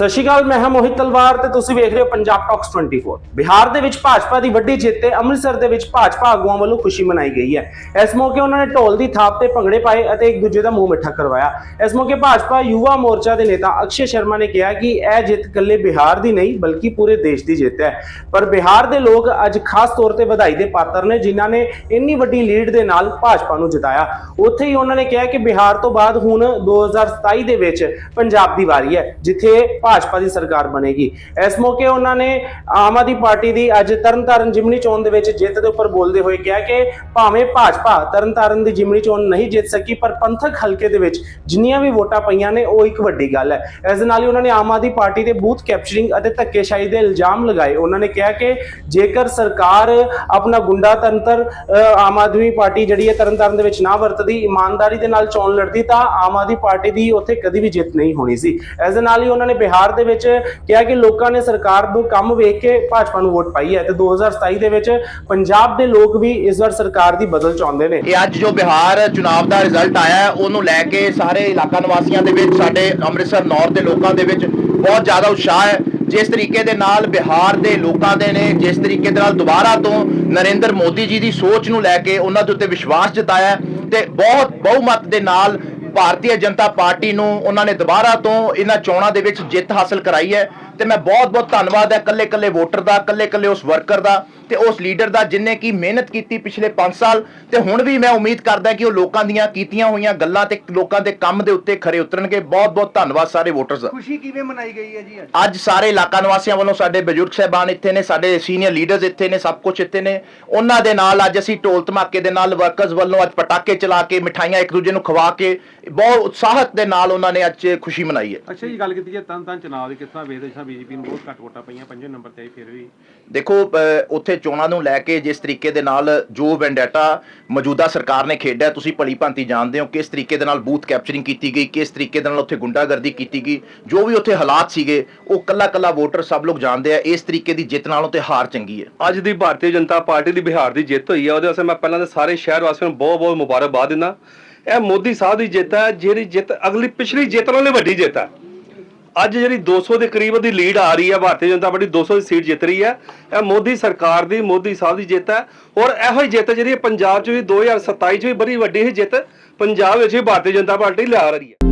ਸਤਿ ਸ਼੍ਰੀ ਅਕਾਲ, ਮੈਂ ਹਾਂ ਮੋਹਿਤ ਤਲਵਾਰ ਤੇ ਤੁਸੀਂ ਵੇਖ ਰਹੇ ਹੋ ਪੰਜਾਬ ਟਾਕਸ 24 ਬਿਹਾਰ ਦੇ ਵਿੱਚ ਭਾਜਪਾ ਦੀ ਵੱਡੀ ਜਿੱਤ ਤੇ ਅੰਮ੍ਰਿਤਸਰ ਦੇ ਵਿੱਚ ਭਾਜਪਾ ਆਗੂਆਂ ਵੱਲੋਂ ਖੁਸ਼ੀ ਮਨਾਈ ਗਈ ਹੈ। ਇਸ ਮੌਕੇ ਉਹਨਾਂ ਨੇ ਢੋਲ ਦੀ ਥਾਪ ਤੇ ਭੰਗੜੇ ਪਾਏ ਅਤੇ ਇੱਕ ਦੂਜੇ ਦਾ ਮੂੰਹ ਮਿੱਠਾ ਕਰਵਾਇਆ। ਇਸ ਮੌਕੇ ਭਾਜਪਾ ਯੁਵਾ ਮੋਰਚਾ ਦੇ ਨੇਤਾ ਅਕਸ਼ੇ ਸ਼ਰਮਾ ਨੇ ਕਿਹਾ ਕਿ ਇਹ ਜਿੱਤ ਇਕੱਲੇ ਬਿਹਾਰ ਦੀ ਨਹੀਂ, ਬਲਕਿ ਪੂਰੇ ਦੇਸ਼ ਦੀ ਜਿੱਤ ਹੈ। ਪਰ ਬਿਹਾਰ ਦੇ ਲੋਕ ਅੱਜ ਖਾਸ ਤੌਰ ਤੇ ਵਧਾਈ ਦੇ ਪਾਤਰ ਨੇ, ਜਿਨ੍ਹਾਂ ਨੇ ਇੰਨੀ ਵੱਡੀ ਲੀਡ ਦੇ ਨਾਲ ਭਾਜਪਾ ਨੂੰ ਜਿਤਾਇਆ। ਉੱਥੇ ਹੀ ਉਹਨਾਂ ਨੇ ਕਿਹਾ ਕਿ ਬਿਹਾਰ ਤੋਂ ਬਾਅਦ ਹੁਣ 2027 ਦੇ ਵਿੱਚ ਪੰਜਾਬ ਦੀ ਵਾਰੀ ਹੈ, ਜਿੱਥੇ ਭਾਜਪਾ ਦੀ ਸਰਕਾਰ ਬਣੇਗੀ। ਇਸ ਮੌਕੇ ਉਹਨਾਂ ਨੇ ਆਮ ਆਦਮੀ ਪਾਰਟੀ ਦੀ ਅੱਜ ਤਰਨਤਾਰਨ ਜਿਮਨੀ ਚੋਣ ਦੇ ਵਿੱਚ ਜਿੱਤ ਦੇ ਉੱਪਰ ਬੋਲਦੇ ਹੋਏ ਕਿਹਾ ਕਿ ਭਾਵੇਂ ਭਾਜਪਾ ਤਰਨਤਾਰਨ ਦੀ ਜਿਮਨੀ ਚੋਣ ਨਹੀਂ ਜਿੱਤ ਸਕੀ ਪਰ ਪੰਥਕ ਹਲਕੇ ਦੇ ਵਿੱਚ ਜਿੰਨੀਆਂ ਵੀ ਵੋਟਾਂ ਪਈਆਂ ਨੇ ਉਹ ਇੱਕ ਵੱਡੀ ਗੱਲ ਹੈ। ਇਸ ਦੇ ਨਾਲ ਹੀ ਉਹਨਾਂ ਨੇ ਆਮ ਆਦਮੀ ਪਾਰਟੀ ਤੇ ਬੂਥ ਕੈਪਚਰਿੰਗ ਅਤੇ ਧੱਕੇਸ਼ਾਹੀ ਦੇ ਇਲਜ਼ਾਮ ਲਗਾਏ। ਉਹਨਾਂ ਨੇ ਕਿਹਾ ਕਿ ਜੇਕਰ ਸਰਕਾਰ ਆਪਣਾ ਗੁੰਡਾ ਤੰਤਰ ਅ, ਆਮ ਆਦਮੀ ਪਾਰਟੀ ਜਿਹੜੀ ਹੈ ਤਰਨਤਾਰਨ ਦੇ ਵਿੱਚ ਨਾ ਵਰਤਦੀ ਇਮਾਨਦਾਰੀ ਦੇ ਨਾਲ ਚੋਣ ਲੜਦੀ ਤਾਂ ਆਮ ਆਦਮੀ ਪਾਰਟੀ ਦੀ ਉੱਥੇ ਕਦੀ ਵੀ ਜਿੱਤ ਨਹੀਂ ਹੋਣੀ ਸੀ। ਇਸ ਦੇ ਨਾਲ ਹੀ ਉਹਨਾਂ ਨੇ ਬਿਹਾਰ ਦੇ ਵਿੱਚ ਕਿਹਾ ਕਿ ਲੋਕਾਂ ਨੇ ਸਰਕਾਰ ਨੂੰ ਕੰਮ ਵੇਖ ਕੇ ਭਾਜਪਾ ਨੂੰ ਵੋਟ ਪਾਈ ਹੈ ਤੇ 2027 ਦੇ ਵਿੱਚ ਪੰਜਾਬ ਦੇ ਲੋਕ ਵੀ ਇਸ ਵਾਰ ਸਰਕਾਰ ਦੀ ਬਦਲ ਚਾਹੁੰਦੇ ਨੇ। ਇਹ ਅੱਜ ਜੋ ਬਿਹਾਰ ਚੁਣਾਵ ਦਾ ਰਿਜ਼ਲਟ ਆਇਆ ਉਹਨੂੰ ਲੈ ਕੇ ਸਾਰੇ ਇਲਾਕਾ ਨਿਵਾਸੀਆਂ ਦੇ ਵਿੱਚ, ਸਾਡੇ ਅੰਮ੍ਰਿਤਸਰ ਨੌਰਥ ਦੇ ਲੋਕਾਂ ਦੇ ਵਿੱਚ ਬਹੁਤ ਜ਼ਿਆਦਾ ਉਤਸ਼ਾਹ ਹੈ। ਜਿਸ ਤਰੀਕੇ ਦੇ ਨਾਲ ਬਿਹਾਰ ਦੇ ਲੋਕਾਂ ਦੇ ਨੇ, ਜਿਸ ਤਰੀਕੇ ਦੇ ਨਾਲ ਦੁਬਾਰਾ ਤੋਂ ਨਰਿੰਦਰ ਮੋਦੀ ਜੀ ਦੀ ਸੋਚ ਨੂੰ ਲੈ ਕੇ ਉਹਨਾਂ ਦੇ ਉੱਤੇ ਵਿਸ਼ਵਾਸ ਜਤਾਇਆ ਤੇ ਬਹੁਤ ਬਹੁਮਤ ਦੇ ਨਾਲ ਭਾਰਤੀ ਜਨਤਾ ਪਾਰਟੀ ਨੂੰ ਉਹਨਾਂ ਨੇ ਦੁਬਾਰਾ ਤੋਂ ਇਹਨਾਂ ਚੋਣਾਂ ਦੇ ਵਿੱਚ ਜਿੱਤ ਹਾਸਲ ਕਰਾਈ ਹੈ ਤੇ ਮੈਂ ਬਹੁਤ ਬਹੁਤ ਧੰਨਵਾਦ ਹੈ ਕੱਲੇ ਕੱਲੇ ਵੋਟਰ ਦਾ ਕੱਲੇ ਕੱਲੇ ਉਸ ਵਰਕਰ ਦਾ ਤੇ ਉਸ ਲੀਡਰ ਦਾ ਜਿਨੇ ਕੀ ਮਿਹਨਤ ਕੀਤੀ ਪਿਛਲੇ 5 ਸਾਲ ਤੇ ਹੁਣ ਵੀ ਮੈਂ ਉਮੀਦ ਕਰਦਾ ਕਿ ਉਹ ਲੋਕਾਂ ਦੀਆਂ ਕੀਤੀਆਂ ਹੋਈਆਂ ਗੱਲਾਂ ਤੇ ਲੋਕਾਂ ਦੇ ਕੰਮ ਦੇ ਉੱਤੇ ਖਰੇ ਉਤਰਨਗੇ। ਬਹੁਤ ਬਹੁਤ ਧੰਨਵਾਦ ਸਾਰੇ ਵੋਟਰਸ ਦਾ। ਖੁਸ਼ੀ ਕਿਵੇਂ ਮਨਾਈ ਗਈ ਹੈ ਜੀ ਅੱਜ? ਅੱਜ ਸਾਰੇ ਇਲਾਕਾ ਨਿਵਾਸੀਆਂ ਵੱਲੋਂ ਸਾਡੇ ਬਜ਼ੁਰਗ ਸਹਿਬਾਨ ਇੱਥੇ ਨੇ ਸਾਡੇ ਸੀਨੀਅਰ ਲੀਡਰਸ ਇੱਥੇ ਨੇ ਸਭ ਕੁਝ ਇੱਥੇ ਨੇ। ਉਹਨਾਂ ਦੇ ਨਾਲ ਅੱਜ ਅਸੀਂ ਢੋਲ ਧਮਾਕੇ ਦੇ ਨਾਲ ਵਰਕਰਸ ਵੱਲੋਂ ਅੱਜ ਪਟਾਕੇ ਚਲਾ ਕੇ ਮਿਠਾਈਆਂ ਇੱਕ ਦੂਜੇ ਨੂੰ ਖਵਾ ਕੇ ਬਹੁਤ ਉਤਸ਼ਾਹਤ ਦੇ ਨਾਲ ਉਹਨਾਂ ਨੇ ਅੱਜ ਖੁਸ਼ੀ ਮਨਾਈ ਹੈ। ਅੱਛਾ ਜੀ ਗੱਲ ਕੀਤੀ ਜੇ ਤਨ ਤਨ ਚੁਣਾਵ ਦੀ ਕਿਸ ਤਰ੍ਹਾਂ ਵੇਖਦੇ ਬੀਜੇਪੀ ਨੂੰ ਬਹੁਤ ਘੱਟ ਵੋਟਾਂ ਪਈਆਂ ਪੰਜਵੇਂ ਨੰਬਰ ਤੇ ਆਈ ਫਿਰ ਵੀ। ਦੇਖੋ ਉੱਥੇ ਚੋਣਾਂ ਨੂੰ ਲੈ ਕੇ ਜਿਸ ਤਰੀਕੇ ਦੇ ਨਾਲ ਜੋ ਵੈਂਡੇਟਾ ਮੌਜੂਦਾ ਸਰਕਾਰ ਨੇ ਖੇਡਿਆ ਤੁਸੀਂ ਭਲੀ ਭਾਂਤੀ ਜਾਣਦੇ ਹੋ ਕਿਸ ਤਰੀਕੇ ਦੇ ਨਾਲ ਬੂਥ ਕੈਪਚਰਿੰਗ ਕੀਤੀ ਗਈ ਕਿਸ ਤਰੀਕੇ ਦੇ ਨਾਲ ਉੱਥੇ ਗੁੰਡਾਗਰਦੀ ਕੀਤੀ ਗਈ। ਜੋ ਵੀ ਉੱਥੇ ਹਾਲਾਤ ਸੀਗੇ ਉਹ ਕੱਲਾ ਕੱਲਾ ਵੋਟਰ ਸਭ ਲੋਕ ਜਾਣਦੇ ਆ ਇਸ ਤਰੀਕੇ ਦੀ ਜਿੱਤ ਨਾਲੋਂ ਤੇ ਹਾਰ ਚੰਗੀ ਹੈ। ਅੱਜ ਦੀ ਭਾਰਤੀ ਜਨਤਾ ਪਾਰਟੀ ਦੀ ਬਿਹਾਰ ਦੀ ਜਿੱਤ ਹੋਈ ਹੈ ਉਹਦੇ ਵਾਸਤੇ ਮੈਂ ਪਹਿਲਾਂ ਤਾਂ ਸਾਰੇ ਸ਼ਹਿਰ ਵਾਸੀਆਂ ਨੂੰ ਬਹੁਤ ਬਹੁਤ ਮੁਬਾਰਕਬਾਦ ਦਿੰਦਾ। ਇਹ ਮੋਦੀ ਸਾਹਿਬ ਦੀ ਜਿੱਤ ਹੈ, ਜਿਹੜੀ ਜਿੱਤ ਅਗਲੀ ਪਿਛਲੀ ਜਿੱਤ ਨਾਲੋਂ ਵੀ ਵੱਡੀ ਜਿੱਤ ਹੈ। ਅੱਜ ਜਿਹੜੀ 200 ਦੇ ਕਰੀਬ ਦੀ ਲੀਡ ਆ ਰਹੀ ਹੈ, ਭਾਰਤੀ ਜਨਤਾ ਪਾਰਟੀ 200 ਦੀ ਸੀਟ ਜਿੱਤ ਰਹੀ ਹੈ। ਇਹ ਮੋਦੀ ਸਰਕਾਰ ਦੀ, ਮੋਦੀ ਸਾਹਿਬ ਦੀ ਜਿੱਤ ਹੈ। ਔਰ ਇਹੋ ਹੀ ਜਿੱਤ ਜਿਹੜੀ ਪੰਜਾਬ 'ਚ ਵੀ 2027 'ਚ ਵੀ ਬੜੀ ਵੱਡੀ ਹੀ ਜਿੱਤ, ਪੰਜਾਬ ਵਿੱਚ ਵੀ ਭਾਰਤੀ ਜਨਤਾ ਪਾਰਟੀ ਲਿਆ ਰਹੀ ਹੈ।